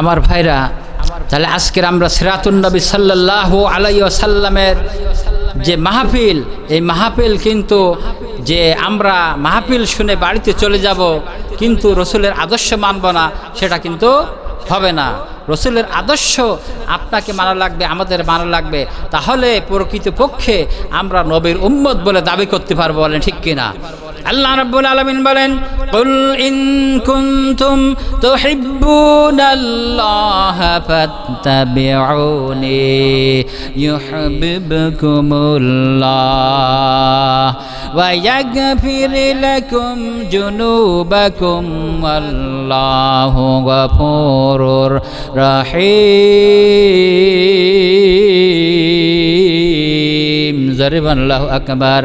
আমার ভাইরা, তাহলে আজকের আমরা সিরাতুন্নবী সাল্লাহ আলাই সাল্লামের যে মাহফিল, এই মাহফিল কিন্তু যে আমরা মাহফিল শুনে বাড়িতে চলে যাব, কিন্তু রসুলের আদর্শ মানব না, সেটা কিন্তু হবে না। রসুলের আদর্শ আপনাকে মানা লাগবে, আমাদের মানা লাগবে। তাহলে প্রকৃতপক্ষে আমরা নবীর উম্মত বলে দাবি করতে পারব বলেন ঠিক কিনা? আল্লাহ রাব্বুল আলামিন বলেন, কুল ইন কুনতুম তুহিব্বুনাল্লাহ ফাত্তাবিউনি ইউহিব্বুকুমুল্লাহ ওয়া ইয়াগফির লাকুম জুনুবাকুম আল্লাহু গফুরুর রহিম। জরিবান আল্লাহু আকবার।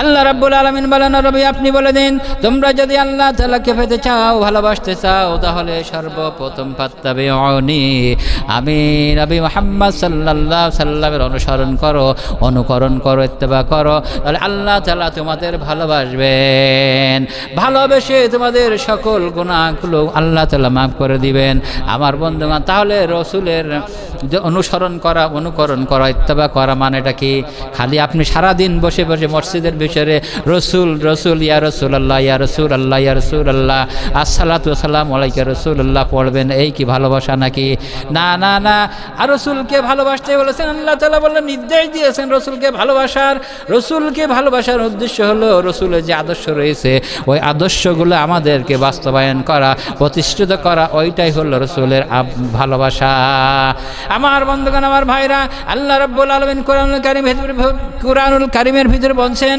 আল্লাহ রাব্বুল আলামিন বলেন রবি, আপনি বলে দিন, তোমরা যদি আল্লাহ তাআলাকে পেতে চাও, ভালোবাসতে চাও, তাহলে সর্বপ্রথম পাত্তাবে অনি আমি নবী মোহাম্মদ সাল্লাল্লাহু সাল্লামের অনুসরণ করো, অনুকরণ করো, ইত্তেবা করো, তাহলে আল্লাহ তালা তোমাদের ভালোবাসবেন। ভালোবেসে তোমাদের সকল গুণাগুলো আল্লাহ তালা মাফ করে দিবেন। আমার বন্ধুগণ, তাহলে রসুলের যে অনুসরণ করা, অনুকরণ করা, ইত্তেবা করা মানেটা কি? খালি আপনি সারাদিন বসে বসে মসজিদের ভিতরে রসুল রসুল, ইয়া রসুল আল্লাহ ইয়া রসুল আল্লাহ ইয়া রসুল আল্লাহ আসসালাতু সালাম আলাইকা রসুল আল্লাহ পড়বেন, এই কি ভালোবাসা নাকি? না না না। আর রসুলকে ভালোবাসতে বলেছেন? আল্লাহ তালা বললেন, নির্দেশ দিয়েছেন রসুলকে ভালোবাসার। রসুলকে ভালোবাসার উদ্দেশ্য হলো রসুলের যে আদর্শ রয়েছে, ওই আদর্শগুলো আমাদেরকে বাস্তবায়ন করা, প্রতিষ্ঠিত করা, ওইটাই হলো রসুলের ভালোবাসা। আমার বন্ধুগণ, আমার ভাইরা, আল্লাহ রব্বুল আলমিন কোরআনুল কারিম কোরআনুল কারিমের ভিতরে বলছেন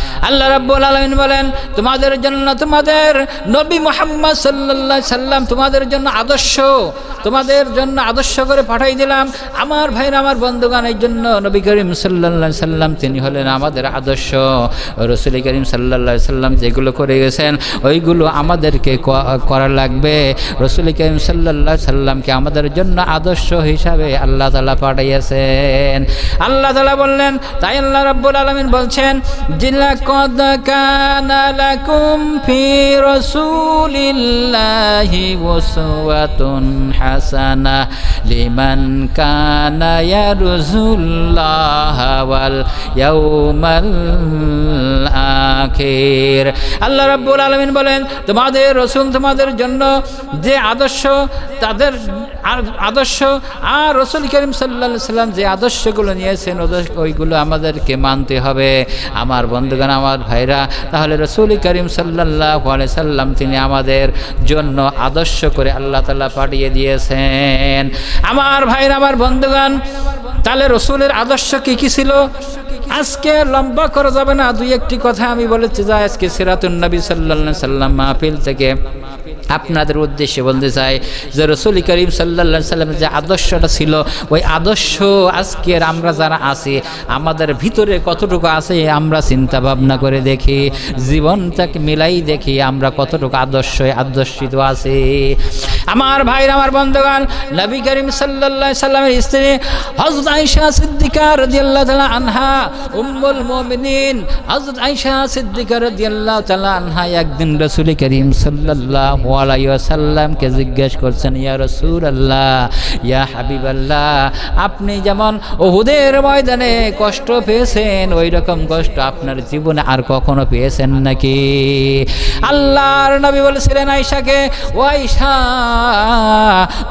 আল্লাহ রাব্বুল আলামিন বলেন, তোমাদের জন্য তোমাদের নবী মোহাম্মদ আলাইহি সাল্লাম তোমাদের জন্য আদর্শ, তোমাদের জন্য আদর্শ করে পাঠাই দিলাম। আমার ভাইরা আমার বন্ধুগান এই জন্য নবী করিম আলাইহি সাল্লাম তিনি হলেন আমাদের আদর্শ। রসুল করিম আলাইহি সাল্লাম যেগুলো করে গেছেন, ওইগুলো আমাদেরকে করা লাগবে। রসুল করিম আলাইহি সাল্লামকে আমাদের জন্য আদর্শ হিসাবে আল্লাহ তাআলা পাঠাইয়াছেন। আল্লাহ তাআলা বললেন, তাই আল্লাহ রাব্বুল আলামিন বলছেন জিলা কদ কানা লাকুম ফি রাসূলিল্লাহি উসওয়াতুন হাসানা লিমান কানা ইয়ারজুল্লাহ ওয়াল ইয়াউমাল আখির আল্লাহ রাব্বুল আলামিন বলেন, তোমাদের রসুল তোমাদের জন্য যে আদর্শ, তাদের আদর্শ, আর রসুল করিম সাল্লা সাল্লাম যে আদর্শগুলো নিয়েছেন ওইগুলো আমাদেরকে মানতে হবে। আমার বন্ধুগণ আমার ভাইরা, তাহলে রসুল করিম সাল্লাহ সাল্লাম তিনি আমাদের জন্য আদর্শ করে আল্লাহ তাল্লাহ পাঠিয়ে দিয়েছেন। আমার ভাইরা, আমার বন্ধুগণ, তাহলে রসুলের আদর্শ কি কি ছিল? আজকে লম্বা করা যাবে না, দুই একটি কথা আমি বলেছি যা আজকে সিরাতুল নবী সাল্লাহ সাল্লাম মাহফিল থেকে আপনাদের উদ্দেশ্যে বলতে চাই যে রসুল করিম সাল্লা সাল্লামের যে আদর্শটা ছিল, ওই আদর্শ আজকের আমরা যারা আছি, আমাদের ভিতরে কতটুকু আছে আমরা চিন্তা ভাবনা করে দেখি, জীবনটাকে মিলাই দেখি আমরা কতটুকু আদর্শ আদর্শিত আছি। আমার ভাইর, আমার বন্ধুগণ, নবী করিম আলাইহি সাল্লামের স্ত্রী হযরত আয়েশা সিদ্দিকা রাদিয়াল্লাহু তাআলা আনহা, উম্মুল মুমিনিন, হযরত আয়েশা সিদ্দিকা রাদিয়াল্লাহু তাআলা আনহা একদিন রাসূল করিম সাল্লাল্লাহু আলাইহি ওয়াসাল্লামকে জিজ্ঞেস করছেন, ইয়া রাসূলুল্লাহ, ইয়া হাবিবাল্লাহ, আপনি যেমন ওহুদের ময়দানে কষ্ট পেয়েছেন ওই রকম কষ্ট আপনার জীবনে আর কখনো পেয়েছেন নাকি? আল্লাহর নবী বলেছিলেন, আয়েশাকে, ও আয়েশা,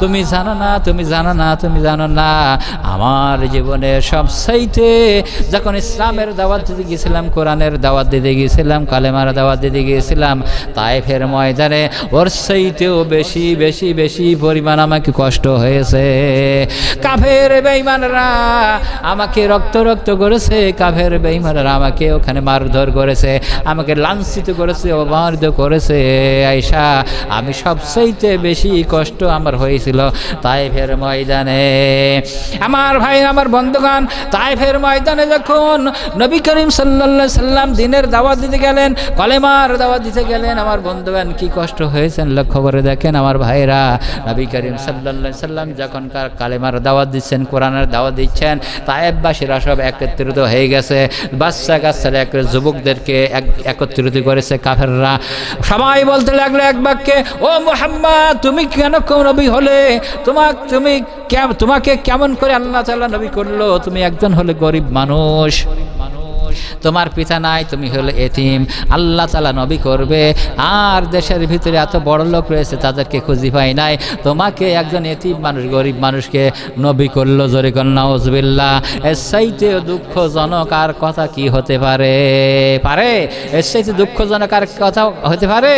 তুমি জানো না, তুমি জানো না, তুমি জানো না, আমার জীবনে সবচাইতে যখন ইসলামের দাওয়াত দিতে গিয়েছিলাম, কোরআনের দাওয়াত দিতে গিয়েছিলাম, কালেমার দাওয়াত দিতে গিয়েছিলাম, তাইফের ময়দানে ওর চাইতেও বেশি বেশি বেশি পরিমাণ আমাকে কষ্ট হয়েছে। কাফের বেঈমানরা আমাকে রক্ত রক্ত করেছে। কাফের বেঈমানরা আমাকে ওখানে মারধর করেছে, আমাকে লাঞ্ছিত করেছে অবারিত করেছে। আয়সা আমি সবচাইতে বেশি কষ্ট আমার হয়েছিল তাইফের ময়দানে। আমার ভাই, আমার বন্ধুগান তাইফের ময়দানে যখন নবী করিম সাল্লা সাল্লাম দিনের দাওয়াত দিতে গেলেন, কলেমার দাওয়াত দিতে গেলেন, আমার বন্ধুগান কি কষ্ট হয়েছেন লক্ষ্য করে দেখেন আমার ভাইরা নবী করিম সাল্লা সাল্লাম যখন কালেমার দাওয়াত দিচ্ছেন, কোরআনের দাওয়াত দিচ্ছেন, তায়েববাসীরা সব একত্রিত হয়ে গেছে। বাচ্চা কাচ্চারা এক যুবকদেরকে এক- একত্রিত করেছে কাফেররা। সবাই বলতে লাগল এক বাক্যে, ও মোহাম্মদ, তুমি কেন নবী হলে? তোমাক তুমি তোমাকে কেমন করে আল্লাহ তাল্লাহ নবী করল? তুমি একজন হলে গরিব মানুষ। তোমার পিতা নাই, তুমি হলে এতিম। আল্লাহ তালা নবী করবে। আর দেশের ভিতরে এত বড় লোক রয়েছে, তাদেরকে খুঁজি পাই নাই। তোমাকে একজন এতিম মানুষ, গরিব মানুষকে নবী করল, জোরে কন্যা ওজবিল্লা এর দুঃখজনক আর কথা কি হতে পারে? পারে? এর দুঃখজনক আর কথা হতে পারে?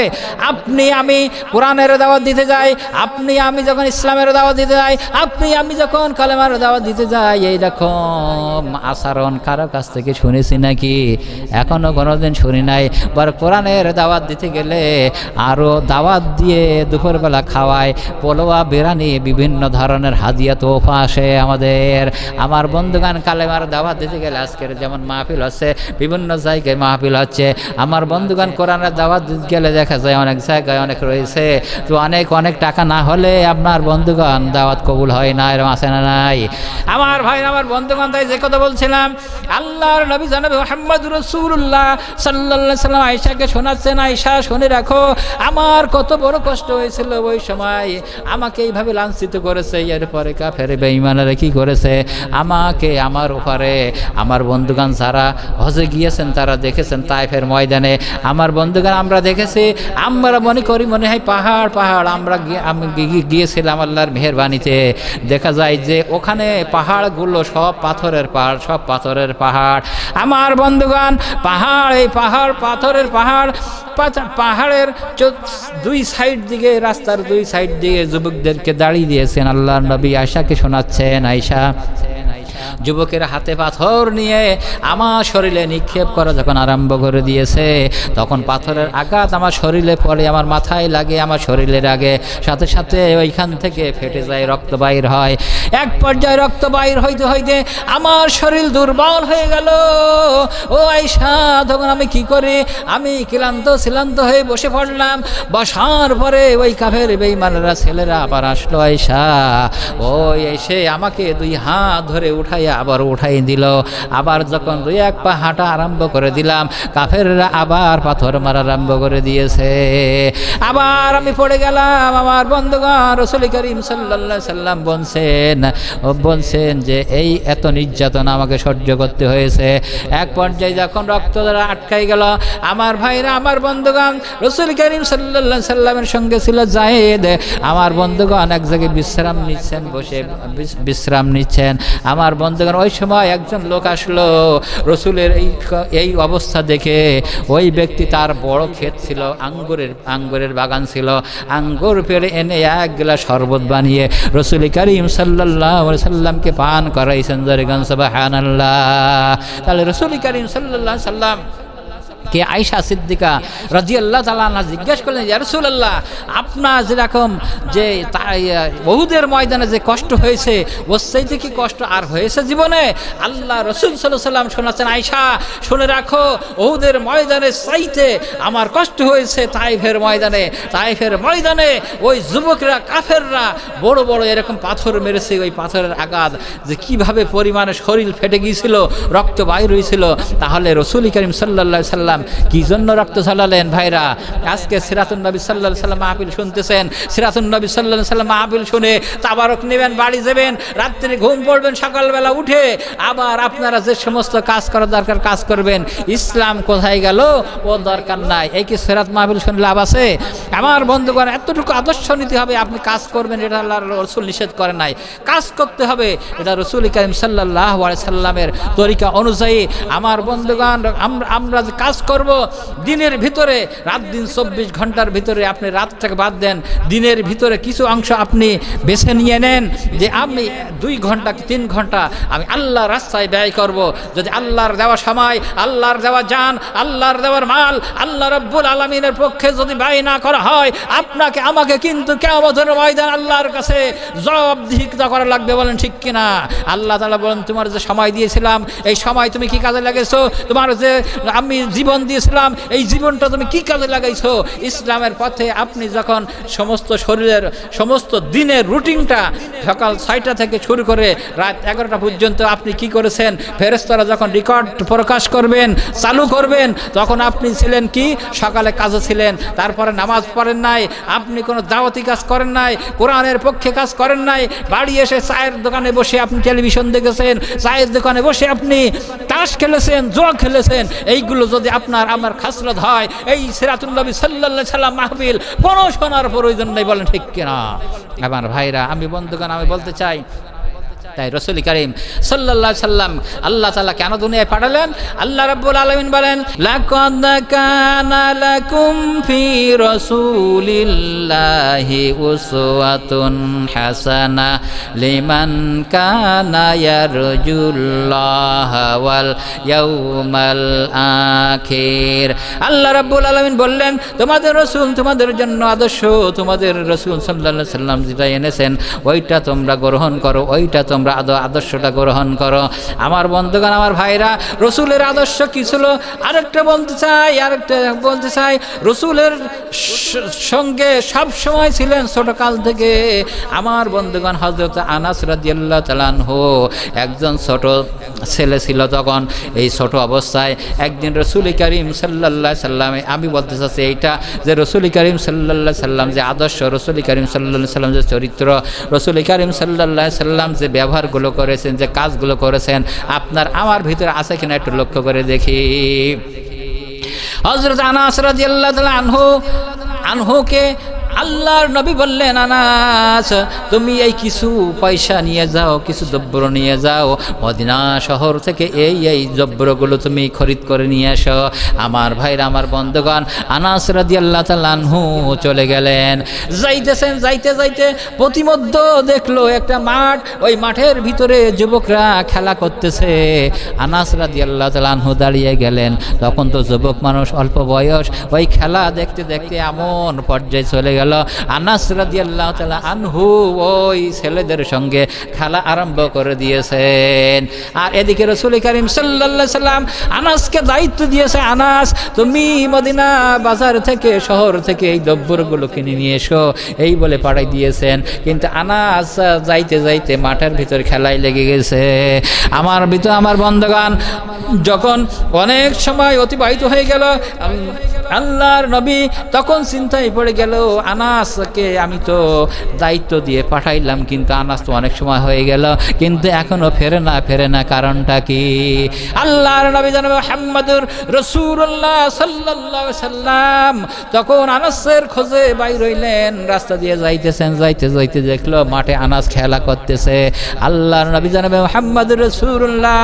আপনি, আমি কোরআনের দাওয়াত দিতে যাই, আপনি, আমি যখন ইসলামেরও দাওয়াত দিতে যাই, আপনি, আমি যখন কালেমার দাওয়াত দিতে যাই, এই রকম আচরণ কারও কাছ থেকে শুনেছি নাকি? এখনও কোনোদিন শুনি নাই। বর কোরআনের দাওয়াত দিতে গেলে আরও দাওয়াত দিয়ে দুপুরবেলা খাওয়ায়। পোলোয়া বিরানি বিভিন্ন ধরনের হাদিয়া তোফা আসে আমাদের। আমার বন্ধুগান কালেমার দাওয়াত দিতে গেলে আজকের যেমন মাহফিল হচ্ছে, বিভিন্ন জায়গায় মাহফিল হচ্ছে। আমার বন্ধুগান কোরআনের দাওয়াত দিতে গেলে দেখা যায় অনেক জায়গায় অনেক রয়েছে। তো অনেক অনেক টাকা না হলে আপনার বন্ধুগণ দাওয়াত কবুল হয় না এরকম আছে না নাই? আমার ভাই আমার বন্ধুগণ, তাই যে কথা বলছিলাম, আল্লাহর নবী জানাবে মোহাম্মদ রসুল্লাহ সাল্লাহ সাল্লাম আয়সাকে শোনাচ্ছেন আয়সা শুনে রাখো, আমার কত বড় কষ্ট হয়েছিল ওই সময়। আমাকে এইভাবে লাঞ্ছিত করেছে, এরপরে কাফের বেঈমানেরা কি করেছে? আমাকে আমার ওপারে আমার বন্ধুগান যারা হজে গিয়েছেন, তারা দেখেছেন তাইফের ময়দানে। আমার বন্ধুগান আমরা দেখেছি, আমরা মনে করি, মনে হয় পাহাড় পাহাড়, আমরা আমি গিয়েছিলাম আল্লাহর মেহরবানিতে। দেখা যায় যে ওখানে পাহাড়গুলো সব পাথরের পাহাড়, সব পাথরের পাহাড়। আমার বন্ধুগান পাহাড়, এই পাহাড়, পাথরের পাহাড় পাহাড়ের দুই সাইড দিকে, রাস্তার দুই সাইড দিকে যুবকদেরকে দাঁড়িয়ে দিয়েছেন। আল্লাহ নবী আয়সাকে শোনাচ্ছেন আয়সা যুবকের হাতে পাথর নিয়ে আমার শরীরে নিক্ষেপ করা যখন আরম্ভ করে দিয়েছে, তখন পাথরের আঘাত আমার শরীরে পড়ে, আমার মাথায় লাগে, আমার শরীরের আগে। সাথে সাথে ওইখান থেকে ফেটে যায়, রক্ত বাইর হয়। এক পর্যায়ে রক্ত বাইর হইতে হইতে আমার শরীর দুর্বল হয়ে গেল। ও আইসা তখন আমি কি করি? আমি ক্লান্ত, শ্লান্ত হয়ে বসে পড়লাম। বসার পরে ওই কাফের বেইমানেরা ছেলেরা আবার আসলো আইসা ওই এসে আমাকে দুই হাত ধরে উঠাইয়া আবার উঠাই দিল। আবার যখন দুই এক পা হাঁটা আরম্ভ করে দিলাম, কাফেররা আবার পাথর মারা আরম্ভ করে দিয়েছে। আবার আমি পড়ে গেলাম, আমার বন্ধুগণ, রসুল করিম সাল্লাহ সাল্লাম বলছেন, ও বলছেন যে এই এত নির্যাতন আমাকে সহ্য করতে হয়েছে। এক পর্যায়ে যখন রক্ত দ্বারা আটকাই গেল, আমার ভাইরা, আমার বন্ধুগণ, রসুল করিম সাল্লাহ সাল্লামের সঙ্গে ছিল জাহেদ আমার বন্ধুগণ এক জায়গায় বিশ্রাম নিচ্ছেন, বসে বিশ্রাম নিচ্ছেন। আমার বন্ধুগণ, ওই সময় একজন লোক আসলো, রসুলের এই এই অবস্থা দেখে ওই ব্যক্তি তার বড় ক্ষেত ছিল, আঙ্গুরের আঙ্গুরের বাগান ছিল। আঙ্গুর পেরে এনে এক গ্লাস শরবত বানিয়ে রসুল করিম সাল্লাহ সাল্লামকে পান করাইছেন। জরিগঞ্জ হান আল্লাহ তাহলে রসুল করিম সাল্লাহ সাল্লাম কে আয়সা সিদ্দিকা রাজি আল্লাহ তালা জিজ্ঞেস করলেন ইয়ারসুল্লাহ আপনার যেরকম যে বহুদের ময়দানে যে কষ্ট হয়েছে চাইতে কি কষ্ট আর হয়েছে জীবনে? আল্লাহ রসুল সাল্লাম শোনাচ্ছেন আয়সা শুনে রাখো, বহুদের ময়দানে চাইতে আমার কষ্ট হয়েছে তাইফের ময়দানে। তাইফের ময়দানে ওই যুবকরা, কাফেররা বড় বড় এরকম পাথর মেরেছে, ওই পাথরের আঘাত যে কীভাবে পরিমাণে শরীর ফেটে গিয়েছিল, রক্ত বাইর হয়েছিল। তাহলে রসুল করিম সাল্লা সাল্লাম কি জন্য রক্ত ঝালালেন ভাইরা? আজকে সিরাতুল নবী সাল্লাহ সাল্লাম মাহফিল শুনতেছেন। সিরাতুল নবী সাল্লাহ সাল্লাম মাহফিল শুনে তাবারক নেবেন, বাড়ি যাবেন, রাত্রে ঘুম পড়বেন, সকালবেলা উঠে আবার আপনারা যে সমস্ত কাজ করার দরকার কাজ করবেন, ইসলাম কোথায় গেল? ও দরকার নাই। এই কি সিরাত মাহফিল শুনে লাভ আছে? আমার বন্ধুগণ, এতটুকু আদর্শ নিতে হবে, আপনি কাজ করবেন, এটা আল্লাহ রসুল নিষেধ করে নাই। কাজ করতে হবে, এটা রসুল করিম সাল্লাহ সাল্লামের তরিকা অনুযায়ী। আমার বন্ধুগণ আমরা যে কাজ করব। দিনের ভিতরে, রাত দিন চব্বিশ ঘণ্টার ভিতরে আপনি রাতটাকে বাদ দেন। দিনের ভিতরে কিছু অংশ আপনি বেছে নিয়ে নেন যে আমি দুই ঘণ্টা কি তিন ঘণ্টা আমি আল্লাহ রাস্তায় ব্যয় করব। যদি আল্লাহর দেওয়া সময়, আল্লাহর দেওয়া যান আল্লাহর দেওয়ার মাল, আল্লাহ রব্বুল আলমিনের পক্ষে যদি ব্যয় না করা হয়, আপনাকে, আমাকে কিন্তু কেমন ময়দান আল্লাহর কাছে জবাবদিহিতা করা লাগবে বলেন ঠিক কিনা? আল্লাহ তালা বলেন, তোমার যে সময় দিয়েছিলাম, এই সময় তুমি কি কাজে লাগাইছো তোমার যে আমি জীবন দিয়েছিলাম এই জীবনটা তুমি কি কাজে লাগাইছো? ইসলামের পথে আপনি যখন সমস্ত শরীরের, সমস্ত দিনের রুটিনটা সকাল ছয়টা থেকে শুরু করে রাত এগারোটা পর্যন্ত আপনি কি করেছেন? ফেরেস্তারা যখন রেকর্ড প্রকাশ করবেন, চালু করবেন, তখন আপনি ছিলেন কি? সকালে কাজে ছিলেন, তারপরে নামাজ পড়েন নাই, আপনি কোনো দাওয়াতি কাজ করেন নাই, কোরআনের পক্ষে কাজ করেন নাই, বাড়ি এসে চায়ের দোকানে বসে আপনি টেলিভিশন দেখেছেন, চায়ের দোকানে বসে আপনি তাস খেলেছেন, জোয়া খেলেছেন, এইগুলো যদি আপনার আমার খাসরত হয়। এই সিরাতুল্নবী সাল্লাল্লাহু সাল্লাম মাহবিল কোনো শোনার প্রয়োজন নেই, বলেন ঠিক কিনা? আমার ভাইরা, আমি বন্ধুগণ, আমি বলতে চাই তাই রসুল করিম সাল্লাল্লাহু সাল্লাম আল্লাহ তাআলা কেন দুনিয়ায় পাঠালেন? আল্লাহ রাব্বুল আলামিন বলেন, লাকাদ কানা লাকুম ফি রাসূলিল্লাহি উসওয়াতুন হাসানা লিমান কানা ইয়ারজুল্লাহ ওয়াল ইয়াউমাল আখির। আল্লাহ রাব্বুল আলামিন বললেন, তোমাদের রসুল তোমাদের জন্য আদর্শ, তোমাদের রসুল সাল্লাল্লাহু সাল্লাম যেটা এনেছেন, ওইটা তোমরা গ্রহণ করো, ওইটা তোমরা আদ- আদর্শটা গ্রহণ করো। আমার বন্ধুগণ, আমার ভাইরা, রসুলের আদর্শ কি ছিল? আরেকটা বলতে চাই, আরেকটা বলতে চাই। রসুলের সঙ্গে সব সময় ছিলেন ছোটকাল থেকে। আমার বন্ধুগণ হজরত আনাস রাজিয়াল্লাহ তালানহ একজন ছোট ছেলে ছিল তখন এই ছোট অবস্থায়, একদিন রসুল করিম সাল্লাল্লাহ সাল্লামে, আমি বলতে চাচ্ছি এইটা যে রসুল করিম সাল্লাল্লাহ সাল্লাম যে আদর্শ, রসুল করিম সাল্লাহ সাল্লাম যে চরিত্র, রসুল করিম সাল্লাল্লাহ সাল্লাম যে ব্যবহারগুলো করেছেন, যে কাজগুলো করেছেন, আপনার আমার ভিতরে আছে কিনা একটু লক্ষ্য করে দেখি। হজরত আনাস রাদিয়াল্লাহু তাআলা আনহু, আনহুকে আল্লাহর নবী বললেন, আনাস, তুমি এই কিছু পয়সা নিয়ে যাও, কিছু দ্রব্য নিয়ে যাও। মদিনা শহর থেকে এই এই দ্রব্যগুলো তুমি খরিদ করে নিয়ে আসো আমার ভাইরা, আমার বন্ধুগণ, আনাস রাদি আল্লাহ তালানহু চলে গেলেন। যাইতেছেন, যাইতে যাইতে প্রতিমধ্য দেখল একটা মাঠ, ওই মাঠের ভিতরে যুবকরা খেলা করতেছে। আনাস রাদি আল্লাহ তালানহু দাঁড়িয়ে গেলেন। তখন তো যুবক মানুষ অল্প বয়স, ওই খেলা দেখতে দেখতে এমন পর্যায়ে চলে গেল। আনাস রাদি আল্লাহ আনহু ওই ছেলেদের সঙ্গে খেলা আরম্ভ করে দিয়েছেন। আর এদিকে রসুল করিম সাল্লাহ সাল্লাম আনাসকে দায়িত্ব দিয়েছে, আনাস, তুমি মদিনা বাজার থেকে, শহর থেকে এই দ্রব্যগুলো কিনে নিয়ে এসো। এই বলে পাঠাই দিয়েছেন। কিন্তু আনাস যাইতে যাইতে মাঠের ভিতর খেলায় লেগে গেছে। আমার ভিতর আমার বন্ধগান যখন অনেক সময় অতিবাহিত হয়ে গেল আল্লাহর নবী তখন চিন্তায় পড়ে গেল, আনাসকে আমি তো দায়িত্ব দিয়ে পাঠাইলাম, কিন্তু আনাস তো অনেক সময় হয়ে গেল, কিন্তু এখনও ফেরে না ফেরে না, কারণটা কি? আল্লাহর নবী জানাবে হাম্মাদুর রসুল্লাহ সাল্লাল্লাহু সাল্লাম তখন আনাসের খোঁজে বাইর হইলেন, রাস্তা দিয়ে যাইতেছেন, যাইতে যাইতে দেখল মাঠে আনাস খেলা করতেছে। আল্লাহর নবী জানাবে মোহাম্মদ রসুল্লাহ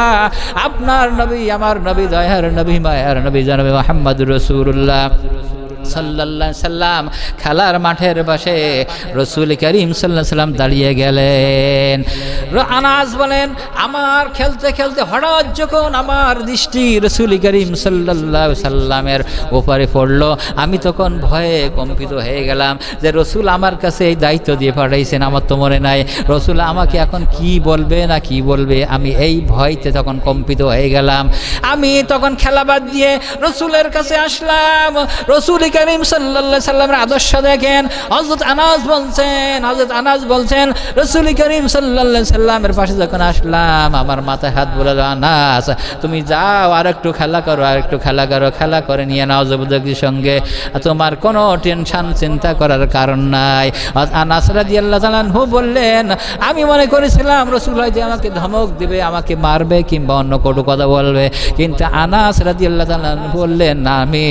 আপনার নবী, আমার নবী, দয়ার নবী, মায়ার নবী জানাবে মোহাম্মদ রসুল্লাহ wasallam সাল্লাম খেলার মাঠের পাশে রসুল করিম সাল্লাম দাঁড়িয়ে গেলেন। বলেন, আমার খেলতে খেলতে হঠাৎ যখন আমার দৃষ্টি রসুল করিম সাল্লামের ওপারে পড়ল, আমি তখন ভয়ে কম্পিত হয়ে গেলাম যে, রসুল আমার কাছে এই দায়িত্ব দিয়ে পাঠাইছেন, আমার তো মনে নাই। রসুল আমাকে এখন কি বলবে না কি বলবে, আমি এই ভয়তে তখন কম্পিত হয়ে গেলাম। আমি তখন খেলা বাদ দিয়ে রসুলের কাছে আসলাম। রসুল করিম সাল্লাল্লাহু সাল্লামের আদর্শ দেখেন। হজরত আনাজ বলছেন হজরত আনাজ বলছেন, রসুল করিম সাল্লাল্লাহু সাল্লামের পাশে যখন আসলাম, আমার মাথায় হাত বলে আনাস, তুমি যাও আর একটু খেলা করো আর একটু খেলা করো, খেলা করে নিয়ে নাও জবরদস্তির সঙ্গে। তোমার কোনো টেনশন, চিন্তা করার কারণ নাই। আনাস রাজি আল্লাহ তালানহু বললেন, আমি মনে করেছিলাম রসুল হয়তো আমাকে ধমক দিবে, আমাকে মারবে কিংবা অন্য কটু কথা বলবে। কিন্তু আনাস রাজি আল্লাহ তালান বললেন, না, আমি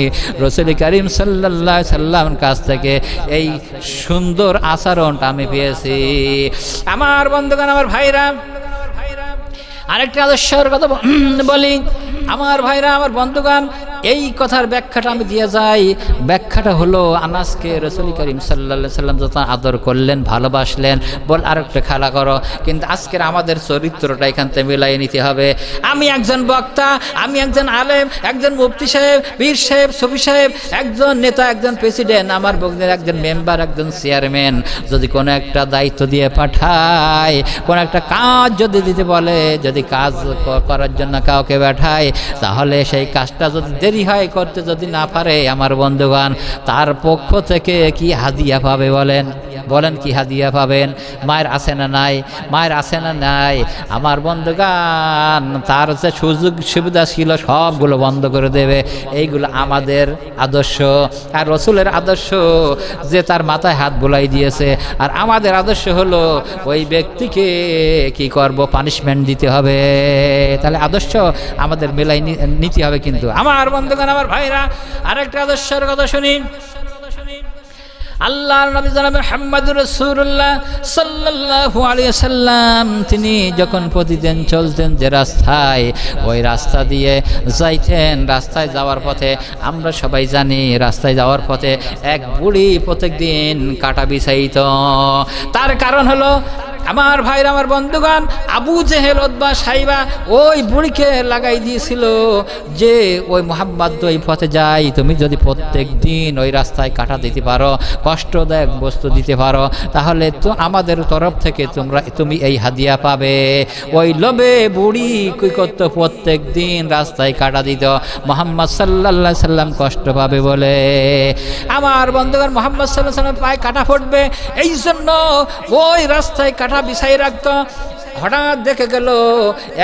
রসুল করিম সাল্লাহ সাল্লামের কাছ থেকে এই সুন্দর আচরণটা আমি পেয়েছি। আমার বন্ধুগণ, আমার ভাইরা, আরেকটা আদর্শের কথা বলি। আমার ভাইরা, আমার বন্ধুগান এই কথার ব্যাখ্যাটা আমি দিয়ে যাই। ব্যাখ্যাটা হলো, আনাসকে রসুল করিম সাল্লা সাল্লাম যত আদর করলেন, ভালোবাসলেন, বল আর একটা খেলা করো। কিন্তু আজকের আমাদের চরিত্রটা এখান থেকে মিলাই নিতে হবে। আমি একজন বক্তা, আমি একজন আলেম, একজন মুফতি সাহেব বীর সাহেব, সফি সাহেব, একজন নেতা, একজন প্রেসিডেন্ট, আমার বগ্নের একজন মেম্বার, একজন চেয়ারম্যান। যদি কোনো একটা দায়িত্ব দিয়ে পাঠায়, কোনো একটা কাজ যদি দিতে বলে, যদি কাজ করার জন্য কাউকে পাঠায়, তাহলে সেই কাজটা যদি দেরি হয় করতে যদি না পারে, আমার বন্ধুগণ, তার পক্ষ থেকে কি হাদিয়া পাবে বলেন? বলেন, কি হাদিয়া পাবেন? মায়ের আছে না নাই? মায়ের আছে না নাই? আমার বন্ধুগান তার যে সুযোগ সুবিধা ছিল, সবগুলো বন্ধ করে দেবে। এইগুলো আমাদের আদর্শ। আর রসুলের আদর্শ, যে তার মাথায় হাত বোলাই দিয়েছে। আর আমাদের আদর্শ হলো, ওই ব্যক্তিকে কি করব? পানিশমেন্ট দিতে হবে। তাহলে আদর্শ আমাদের মেলাই নিতে হবে কিন্তু। আমার বন্ধুগণ, আমার ভাইরা, আরেকটা আদর্শের কথা শুনি। আল্লাহর নবী জনাব মুহাম্মদ রাসূলুল্লাহ সাল্লাল্লাহু আলাইহি সাল্লাম। তিনি যখন প্রতিদিন চলতেন যে রাস্তায়, ওই রাস্তা দিয়ে যাইতেন। রাস্তায় যাওয়ার পথে, আমরা সবাই জানি রাস্তায় যাওয়ার পথে এক বুড়ি প্রত্যেকদিন কাটা বিছাইত। তার কারণ হলো আমার ভাইর, আমার বন্ধুগণ, আবু জেহেল ওদবা সাইবা ওই বুড়িকে লাগাই দিয়েছিল যে, ওই মোহাম্মদ তো এই পথে যাই। তুমি যদি প্রত্যেক দিন ওই রাস্তায় কাটা দিতে পারো, কষ্টদায়ক বস্তু দিতে পারো, তাহলে তো আমাদের তরফ থেকে তোমরা, তুমি এই হাদিয়া পাবে। ওই লোভে বুড়ি কি করতো? প্রত্যেক দিন রাস্তায় কাটা দিত। মোহাম্মদ সাল্লাহ সাল্লাম কষ্ট পাবে বলে। আমার বন্ধুগণ, মোহাম্মদ সাল্লাহ সাল্লাম পায়ে কাটা ফুটবে। এই জন্য ওই রাস্তায় কাটা বিছাই রাখতো। হঠাৎ দেখে গেল,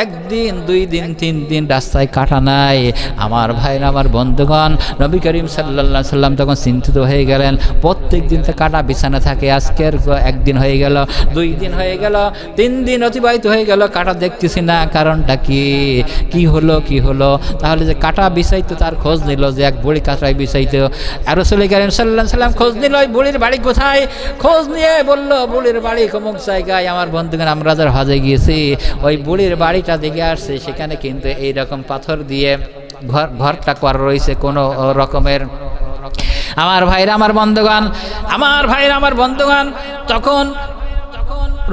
একদিন, দুই দিন, তিন দিন রাস্তায় কাটা নাই। আমার ভাই আমার বন্ধুগণ, নবী করিম সাল্লাহ সাল্লাম তখন চিন্তিত হয়ে গেলেন, প্রত্যেক দিন তো কাটা বিছানা থাকে, আজকের একদিন হয়ে গেল, দুই দিন হয়ে গেল, তিন দিন অতিবাহিত হয়ে গেল, কাটা দেখতেছি না, কারণটা কি? কি হলো কি হলো? তাহলে যে কাটা বিছাইতো তার খোঁজ নিল যে এক বুড়ি কাটায় বিছাইতো। আর রসুল করিম সাল্লাহ সাল্লাম খোঁজ নিল, ওই বুড়ির বাড়ি কোথায়? খোঁজ নিয়ে বলল, বুড়ির বাড়ি কমুক জায়গায়, আমার বন্ধুগণ, আমরা যার হজে গিয়েছি, ওই বুড়ির বাড়িটা দেখে আসছে, সেখানে কিন্তু এই রকম পাথর দিয়ে ঘর, ঘরটা করা রয়েছে কোনো রকমের। আমার ভাইরা, আমার বন্ধুগণ, আমার ভাইরা, আমার বন্ধুগণ, তখন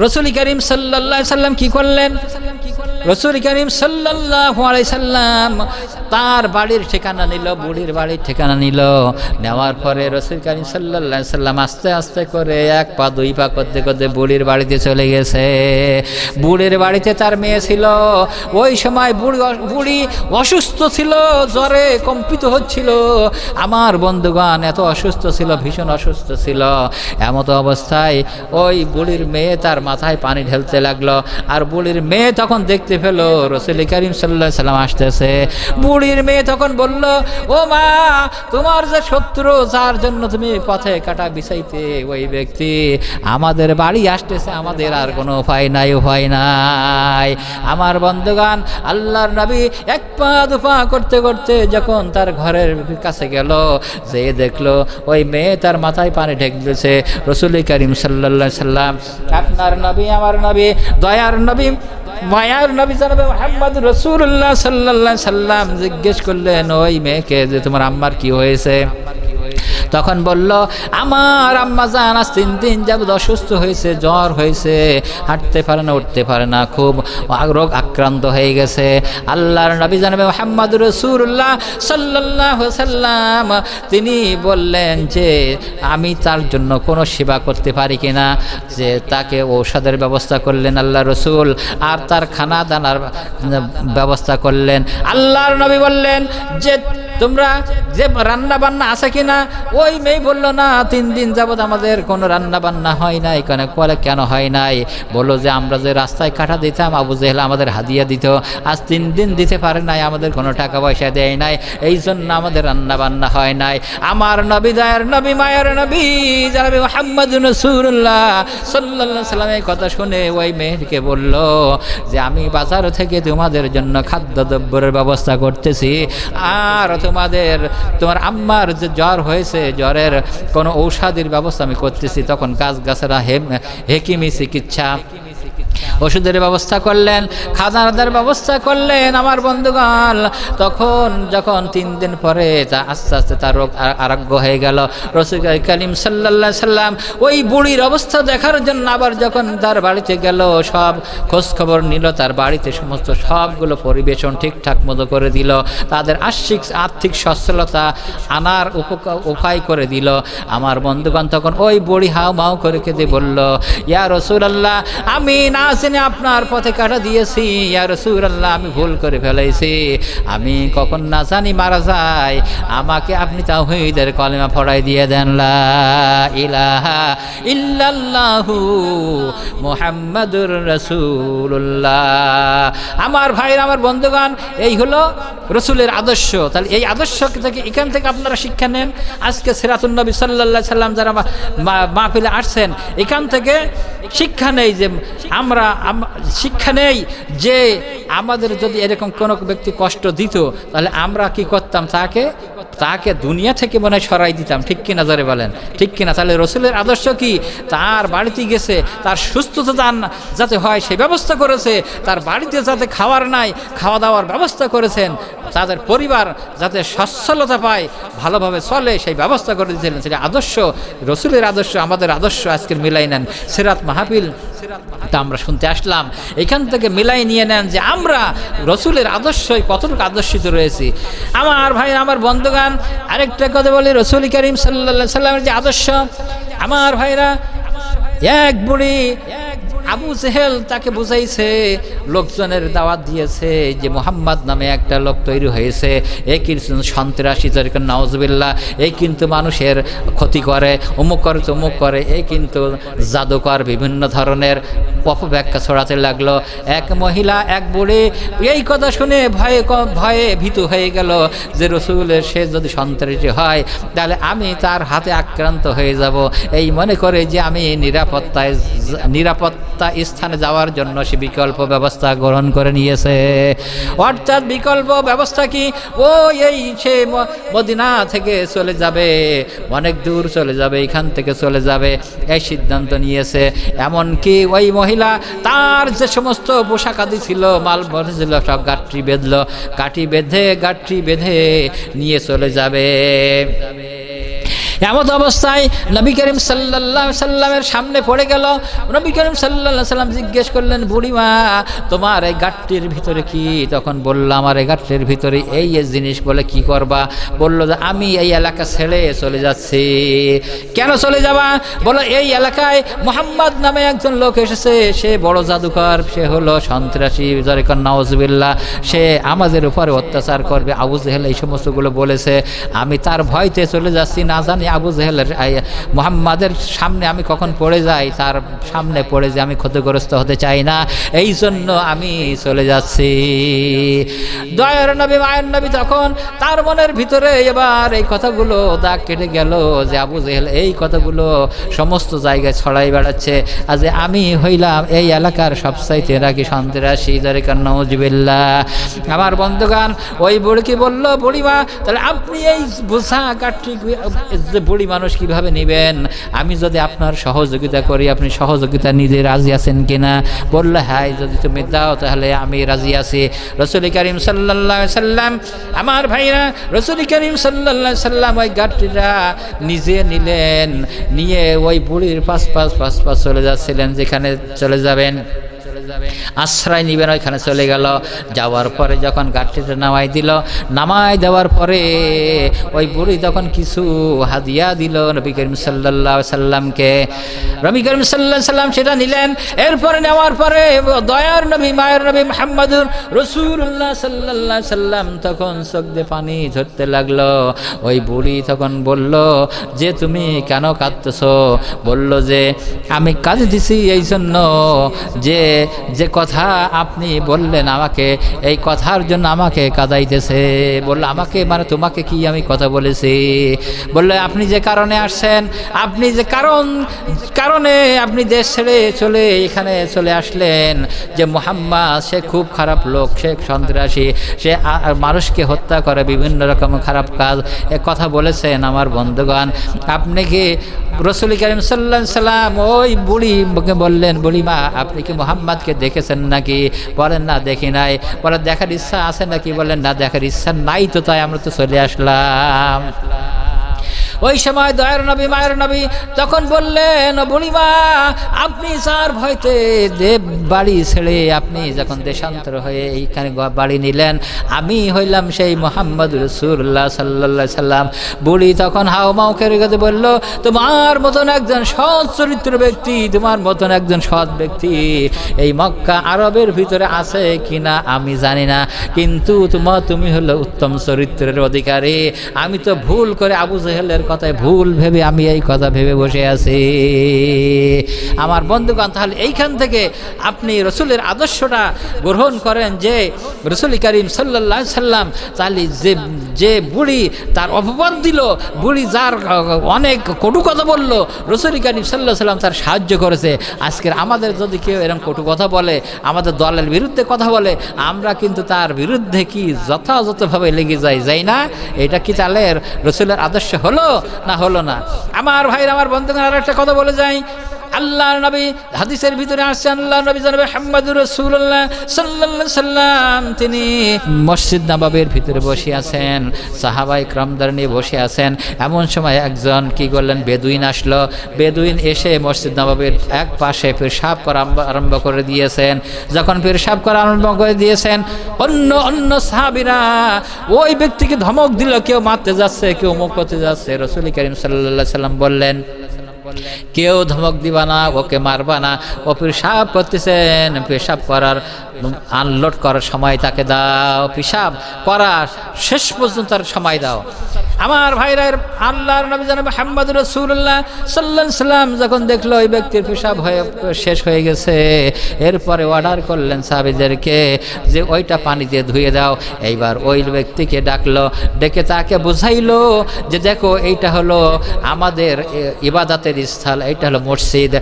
রসুল করিম সাল্লা সাল্লাম কি করলেন? রসুল করিম সাল্লাম তার বাড়ির ঠিকানা নিল, বুড়ির বাড়ির ঠিকানা নিল। নেওয়ার পরে রসুল করিম সাল্লাহ সাল্লাম আস্তে আস্তে করে এক পা, দুই পা করতে করতে বুড়ির বাড়িতে চলে গেছে। বুড়ির বাড়িতে তার মেয়ে ছিল। ওই সময় বুড়ি বুড়ি অসুস্থ ছিল, জ্বরে কম্পিত হচ্ছিল। আমার বন্ধুগণ এত অসুস্থ ছিল, ভীষণ অসুস্থ ছিল। এমত অবস্থায় ওই বুড়ির মেয়ে তার মাথায় পানি ঢেলতে লাগল। আর বুড়ির মেয়ে তখন দেখতে পেল রসুল করিম সাল্লাহ সাল্লাম আসতেছে। বুড়ির মেয়ে তখন বলল, ও মা, তোমার যে শত্রু, যার জন্য তুমি পথে কাটা বিছাইতে ওই ব্যক্তি, আমাদের বাড়ি আসতেছে, আমাদের আর কোনো উপায় নাই উপায় নাই। আমার বন্ধুগান আল্লাহর নবী এক পা দুপা করতে করতে যখন তার ঘরের কাছে গেল, যে দেখল, ওই মেয়ে তার মাথায় পানি ঢেক দিয়েছে। রসুল করিম সাল্লা সাল্লাম, আপনার নবী, আমার নবী, দয়ার নবী মায়ার নবী জানাবে মোহাম্মদ রসুল্লাহ সাল্লাহ সাল্লাম জিজ্ঞেস করলেন, ওই মেয়েকে যে তোমার আম্মার কি হয়েছে? তখন বলল, আমার আম্মা জান আজ তিন দিন যাবত অসুস্থ হয়েছে, জ্বর হয়েছে। হাঁটতে পারে না, উঠতে পারে না, খুব রোগ আক্রান্ত হয়ে গেছে। আল্লাহর নবী জানাবে মোহাম্মদ রসুল্লাহ সাল্লাহ সাল্লাম। তিনি বললেন যে, আমি তার জন্য কোনো সেবা করতে পারি কিনা যে তাকে ঔষধের ব্যবস্থা করলেন আল্লাহ রসুল, আর তার খানা দানার ব্যবস্থা করলেন। আল্লাহর নবী বললেন যে তোমরা যে রান্না বান্না আছে কিনা, ওই মেয়ে বলল, না, তিন দিন যাবৎ আমাদের কোনো রান্না বান্না হয় নাই। কেন বলে, কেন হয় নাই? বলল যে, আমরা যে রাস্তায় কাটা দিতাম, আবু জেহেল আমাদের হাদিয়া দিত। আজ তিন দিন দিতে পারে নাই, আমাদের কোনো টাকা পয়সা দেয় নাই। এই জন্য আমাদের রান্না বান্না হয় নাই। আমার নবী দায়ের নবী, মায়ের নবী মোহাম্মদ সাল্লাহ সাল্লামের কথা শুনে ওই মেয়েকে বলল যে, আমি বাজার থেকে তোমাদের জন্য খাদ্যদ্রব্যের ব্যবস্থা করতেছি। আর তোমাদের, তোমার আম্মার যে জ্বর হয়েছে, জ্বরের কোনো ঔষধির ব্যবস্থা আমি করতেছি, তখন গাছ গাছেরা হেম হেকিমি চিকিৎসা ওষুধের ব্যবস্থা করলেন, খাদানাদের ব্যবস্থা করলেন আমার বন্ধুগণ। তখন যখন তিন দিন পরে তা আস্তে আস্তে তার রোগ আরোগ্য হয়ে গেল। রসুল কালিম সাল্লাহ সাল্লাম ওই বুড়ির অবস্থা দেখার জন্য আবার যখন তার বাড়িতে গেল, সব খোঁজখবর নিল, তার বাড়িতে সমস্ত সবগুলো পরিবেশন ঠিকঠাক মতো করে দিল। তাদের আর্থিক আর্থিক সচ্ছলতা আনার উপায় করে দিল। আমার বন্ধুগণ তখন ওই বুড়ি হাও মাও করে কেঁদে বলল, ইয়া রসুল আল্লাহ আমি না জেনে আপনার পথে কাটা দিয়েছি। রসুল আল্লাহ আমি ভুল করে ফেলাইছি। আমি কখন না জানি মারা যায়। আমাকে আপনি তাহিদের কলেমা ফড়াই দিয়ে দেন, লা ইলাহা ইল্লাল্লাহু মুহাম্মাদুর রাসূলুল্লাহ। আমার ভাইয়ের, আমার বন্ধুগণ, এই হলো রসুলের আদর্শ। তাহলে এই আদর্শ থেকে, এখান থেকে আপনারা শিক্ষা নেন। আজকে সিরাতুল নবী সাল্লাল্লাহু সাল্লাম যারা মাহফিলে আসছেন, এখান থেকে শিক্ষা নেই যে আমরা আম- শিক্ষা নেই যে আমাদের যদি এরকম কোনো ব্যক্তি কষ্ট দিত, তাহলে আমরা কি করতাম তাকে তাকে দুনিয়া থেকে মনে হয় সরাই দিতাম। ঠিক কিনা ধরে বলেন? ঠিক কিনা তাহলে রসুলের আদর্শ কি? তার বাড়িতে গেছে, তার সুস্থতা দান যাতে হয় সে ব্যবস্থা করেছে, তার বাড়িতে যাতে খাওয়ার নাই, খাওয়া দাওয়ার ব্যবস্থা করেছেন, তাদের পরিবার যাতে সচ্ছলতা পায়, ভালোভাবে চলে, সেই ব্যবস্থা করে দিয়েছিলেন। সেটা আদর্শ, রসুলের আদর্শ, আমাদের আদর্শ আজকের মিলাই নেন। সিরাত মাহফিল তা আমরা শুনতে আসলাম। এখান থেকে মিলাই নিয়ে নেন যে আমরা রসুলের আদর্শই কতটুকু আদর্শিত রয়েছি। আমার ভাই, আমার বন্ধুগান আরেকটা কথা বলি, রসুল করিম সাল্লা সাল্লামের যে আদর্শ, আমার ভাইরা, এক বুড়ি আবু জেহেল তাকে বুঝাইছে লোকজনের দাওয়াত দিয়েছে যে মোহাম্মদ নামে একটা লোক তৈরি হয়েছে, এ কিন্তু সন্ত্রাসী যেরকম নওয়াজবিল্লা এই কিন্তু মানুষের ক্ষতি করে, অমুক করে, তমুক করে এই কিন্তু জাদুকর বিভিন্ন ধরনের অপব্যাখ্যা ছড়াতে লাগল। এক মহিলা, এক বুড়ি, এই কথা শুনে ভয়ে ভয়ে ভীত হয়ে গেল যে রসুলের সে যদি সন্ত্রাসী হয়, তাহলে আমি তার হাতে আক্রান্ত হয়ে যাব। এই মনে করে যে আমি নিরাপত্তায়, নিরাপত্তা স্থানে যাওয়ার জন্য সে বিকল্প ব্যবস্থা গ্রহণ করে নিয়েছে। অর্থাৎ বিকল্প ব্যবস্থা কি? ও এই সে মদিনা থেকে চলে যাবে, অনেক দূর চলে যাবে, এখান থেকে চলে যাবে, এই সিদ্ধান্ত নিয়েছে। এমনকি ওই মহিলা, তার যে সমস্ত পোশাক আদি ছিল মাল ছিল, সব গাঠি বেঁধলো কাঠি বেঁধে গাঠি বেঁধে নিয়ে চলে যাবে। এমত অবস্থায় নবী করিম সাল্লাহ সাল্লামের সামনে পড়ে গেল। নবী করিম সাল্লাহ সাল্লাম জিজ্ঞেস করলেন, বুড়িমা, তোমার এই গাঠটির ভিতরে কি? তখন বলল, আমার এই গাঠটির ভিতরে এই এই জিনিস বলে কি করবা? বলল যে আমি এই এলাকা ছেড়ে চলে যাচ্ছি। কেন চলে যাবা? বলো এই এলাকায় মোহাম্মদ নামে একজন লোক এসেছে। সে বড় জাদুকর, সে হলো সন্ত্রাসী জরিকর নওয়াজবিল্লা সে আমাদের উপরে অত্যাচার করবে। আবু জেহেল এই সমস্তগুলো বলেছে। আমি তার ভয়তে চলে যাচ্ছি, না জানি আবু জেহেলের মোহাম্মদের সামনে আমি কখন পড়ে যাই, তার সামনে পড়ে যে আমি ক্ষতিগ্রস্ত হতে চাই না, এই জন্য আমি চলে যাচ্ছি। দয়ার নবী, মায়ের নবী তখন তার মনের ভিতরে এবার এই কথাগুলো দাগ কেটে গেল, যে আবু জেহেল এই কথাগুলো সমস্ত জায়গায় ছড়াই বেড়াচ্ছে, আর যে আমি হইলাম এই এলাকার সবসাইতে নাকি সন্ত্রাসী দরেকার নজিবিল্লা আমার বন্ধুগান ওই বুড়িকে বলল, বুড়িমা, তাহলে আপনি এই বোঝা কাঠি বুড়ি মানুষ কীভাবে নেবেন? আমি যদি আপনার সহযোগিতা করি, আপনি সহযোগিতা নিজে রাজি আছেন কিনা? বললে হ্যাঁ যদি তুমি দাও, তাহলে আমি রাজি আছি। রসুল করিম সাল্লাহ সাল্লাম, আমার ভাইরা, রসুল করিম সাল্লাহ সাল্লাম ওই গাঠটিটা নিজে নিলেন। নিয়ে ওই বুড়ির পাশ পাশ পাশ পাশ চলে যাচ্ছিলেন, যেখানে চলে যাবেন। আশ্রয় নিবেন, ওইখানে চলে গেল। যাওয়ার পরে যখন গাঠটিটা নামাই দিল, নামাই দেওয়ার পরে ওই বুড়ি তখন কিছু হাদিয়া দিল নবী করিম সাল্লাহ সাল্লামকে। নবী করিম সাল্লাহ সাল্লাম সেটা নিলেন। এরপরে নেওয়ার পরে দয়ার নবী, মায়ের নবী মোহাম্মদুর রসুল্লাহ সাল্লাহ সাল্লাম তখন দিয়ে পানি ধরতে লাগল। ওই বুড়ি তখন বলল, যে তুমি কেন কাঁদতেছো? বলল যে, আমি কাজে দিছি এই জন্য যে যে কথা আপনি বললেন আমাকে, এই কথার জন্য আমাকে কাদাইতেছে বলল, আমাকে মানে তোমাকে কি আমি কথা বলেছি? বললে, আপনি যে কারণে আসছেন, আপনি যে কারণ, কারণে আপনি দেশ ছেড়ে চলে, এখানে চলে আসলেন যে মোহাম্মদ, সে খুব খারাপ লোক, সে সন্ত্রাসী, সে মানুষকে হত্যা করে, বিভিন্ন রকম খারাপ কাজ। এ কথা বলেছেন আমার বন্ধুগণ। আপনি কি রসুল করিম সাল্লাহ সাল্লাম ওই বুড়ি বললেন, বুড়িমা, আপনি কি মোহাম্মদ? মোহাম্মদকে দেখেছেন নাকি? বলেন, না, দেখি নাই। বলে, দেখার ইচ্ছা আছে নাকি? বলেন, না, দেখার ইচ্ছা নাই তো, তাই আমরা তো চলে আসলাম। ওই সময় দয়ার নবী, মায়ের নবী তখন বললেন বুড়িমা, আপনি স্যার ভয়তে দেব বাড়ি ছেড়ে আপনি যখন দেশান্তর হয়ে এইখানে বাড়ি নিলেন, আমি হইলাম সেই মোহাম্মদ রসুল্লাহ সাল্লা সাল্লাম। বুড়ি তখন হাও মাও খেয়ে গেতে বলল, তোমার মতন একজন সৎ চরিত্র ব্যক্তি, তোমার মতন একজন সৎ ব্যক্তি এই মক্কা আরবের ভিতরে আছে কিনা আমি জানি না। কিন্তু তোমার তুমি হলো উত্তম চরিত্রের অধিকারী। আমি তো ভুল করে আবু জেহেলের কথায় ভুল ভেবে আমি এই কথা ভেবে বসে আছি। আমার বন্ধুগণ, তাহলে এইখান থেকে আপনি রসুলের আদর্শটা গ্রহণ করেন যে রসুল করিম সাল্লাহ সাল্লাম তাহলে যে যে বুড়ি তার অপবাদ দিল, বুড়ি যার অনেক কটু কথা বলল, রসুল করিম সাল্লাহ সাল্লাম তার সাহায্য করেছে। আজকের আমাদের যদি কেউ এরকম কটু কথা বলে, আমাদের দলের বিরুদ্ধে কথা বলে, আমরা কিন্তু তার বিরুদ্ধে কি যথাযথভাবে লেগে যাই যাই না? এটা কি তাহলে রসুলের আদর্শ হলো? না হলো না। আমার ভাইয়ের আমার বন্ধুগণ আর একটা কথা বলে যাই। আল্লাহর নবী, হাদিসের ভিতরে আসছে আল্লাহ নবী জানাবে হাম্মাদুর রাসূলুল্লাহ সাল্লাল্লাহু সাল্লাম তিনি মসজিদ নবাবের ভিতরে বসে আছেন সাহাবাই ক্রমদার নিয়ে বসে আছেন। এমন সময় একজন কি করলেন, বেদুইন আসলো। বেদুইন এসে মসজিদ নবাবের এক পাশে পেশাব করা আরম্ভ- আরম্ভ করে দিয়েছেন। যখন পেশাব করা আরম্ভ করে দিয়েছেন, অন্য অন্য সাহাবিরা ওই ব্যক্তিকে ধমক দিল, কেউ মারতে যাচ্ছে, কেউ মুখ করতে যাচ্ছে। রসুল করিম সাল্লাহ সাল্লাম বললেন কেউ ধমক দিবা না, ওকে মারবা না। ও পেশাব করতেছেন, পেশাব করার আনলোড করার সময় তাকে দাও। পেশাব করার শেষ পর্যন্ত তার সময় দাও। আমার ভাইরা আল্লাহর নবী জানাবে হাম্মাদ রসুল্লাহ সাল্লাহ সাল্লাম যখন দেখল ওই ব্যক্তির পেশাব হয়ে, শেষ হয়ে গেছে, এরপরে অর্ডার করলেন সাহাবিদেরকে যে ওইটা পানি দিয়ে ধুয়ে দাও। এইবার ওই ব্যক্তিকে ডাকলো, ডেকে তাকে বুঝাইলো যে দেখো এইটা হলো আমাদের ইবাদাতের স্থল, এইটা হলো মসজিদ।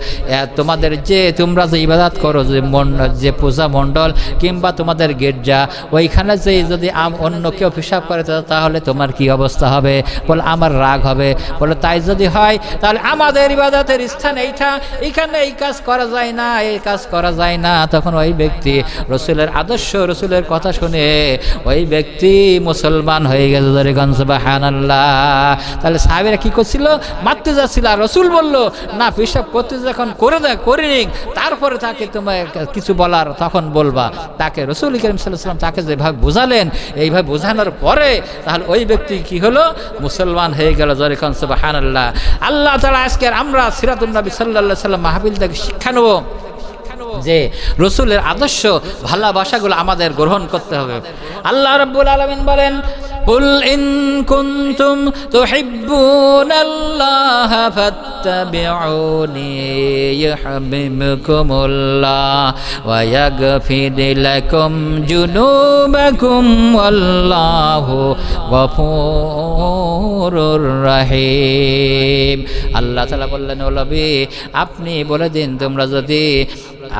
তোমাদের যে তোমরা যে ইবাদাত করো, যে মন, যে পূজা মণ্ডল কিংবা তোমাদের গির্জা, ওইখানে যে যদি আম অন্য কেউ পেশাব করে তাহলে তোমার কি অবস্থা হবে? বলে আমার রাগ হবে। বলে, তাই যদি হয়, তাহলে আমাদের ইবাদতের স্থান এইটা। এইখানে এই কাজ করা যায় না, এই কাজ করা যায় না। তখন ওই ব্যক্তি রসুলের আদর্শ, রসুলের কথা শুনে ওই ব্যক্তি মুসলমান হয়ে গেছে ধরে গঞ্জবাহান তাহলে সাহেবেরা কি করছিল? মারতে যাচ্ছিল। আর রসুল বলল, না, পেশাব করতে যখন করে দেয় করে নিক, তারপরে তাকে তোমার কিছু বলার তখন বলবা। তাকে রসুল করিম সাল্লাম তাকে যেভাবে বোঝালেন, এইভাবে বোঝানোর পরে তাহলে ওই ব্যক্তি কি হলো? মুসলমান হয়ে গেল জরে কনসবাহান আল্লাহ আল্লাহ তালা আজকের আমরা সিরাতুল্নবী সাল্লাহ সাল্লাম মাহাবিল থেকে শিক্ষা নেব। যে রসুলের আদর্শ ভালোবাসাগুলো আমাদের গ্রহণ করতে হবে আল্লাহ রাব্বুল আলামিন বলেন قل إن كنتم تحبون الله فاتبعوني يحببكم الله ويغفر لكم جنوبكم والله غفور رحيم আল্লাহ তালা বললেন ওলবি আপনি বলে দিন তোমরা যদি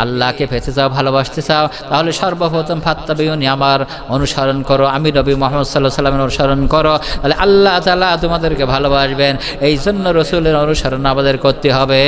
আল্লাহকে পেতে চাও, ভালোবাসতে চাও, তাহলে সর্বপ্রথম ফাত্তাবিউনি আমার অনুসরণ করো, আমি নবী মোহাম্মদ সাল্লাহ সাল্লামের অনুসরণ করো। তাহলে আল্লাহ তালা তোমাদেরকে ভালোবাসবেন এই জন্য রসুলের অনুসরণ আমাদের করতে হবে।